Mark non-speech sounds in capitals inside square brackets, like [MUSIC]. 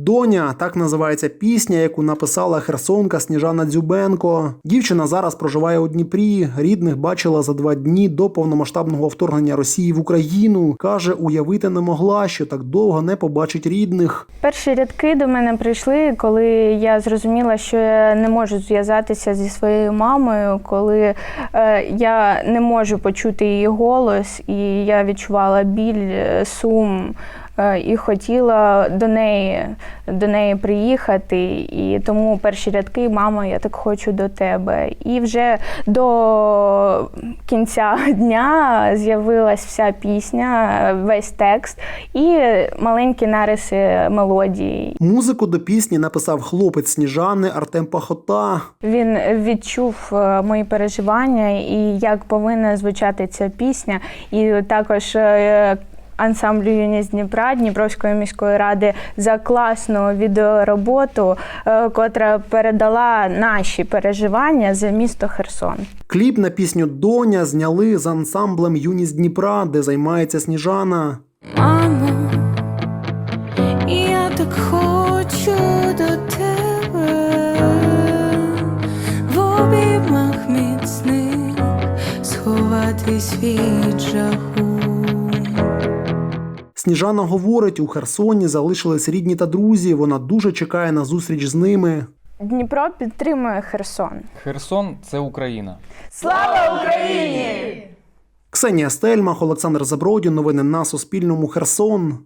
Доня так називається пісня, яку написала херсонка Сніжана Дзюбенко. Дівчина зараз проживає у Дніпрі. Рідних бачила за два дні до повномасштабного вторгнення Росії в Україну. каже, уявити не могла, що так довго не побачить рідних. Перші рядки до мене прийшли, коли я зрозуміла, що я не можу зв'язатися зі своєю мамою, коли е, я не можу почути її голос, і я відчувала біль, е, сум. Е, І хотіла до неї, до неї приїхати, і тому перші рядки Мама, я так хочу до тебе. І вже до кінця [LAUGHS] дня з'явилась вся пісня, весь текст і маленькі нариси мелодії. Музику до пісні написав хлопець Сніжани Артем Пахота. Він відчув е, мої переживання і як повинна звучати ця пісня. І також е, ансамблю юність Дніпра Дніпровської міської ради за класну відеороботу, е, котра передала наші переживання за місто Херсон. Кліп на пісню Доня зняли з ансамблем Юність Дніпра, де займається Сніжана. Мамо, я так хочу до тебе в обіймах міцних сховатись від жаху. Сніжана говорить, у Херсоні залишились рідні та друзі. Вона дуже чекає на зустріч з ними. Дніпро підтримує Херсон. Херсон це Україна. Слава Україні! Ксенія Стельмах, Олександр Забродін. Новини на Суспільному. Херсон.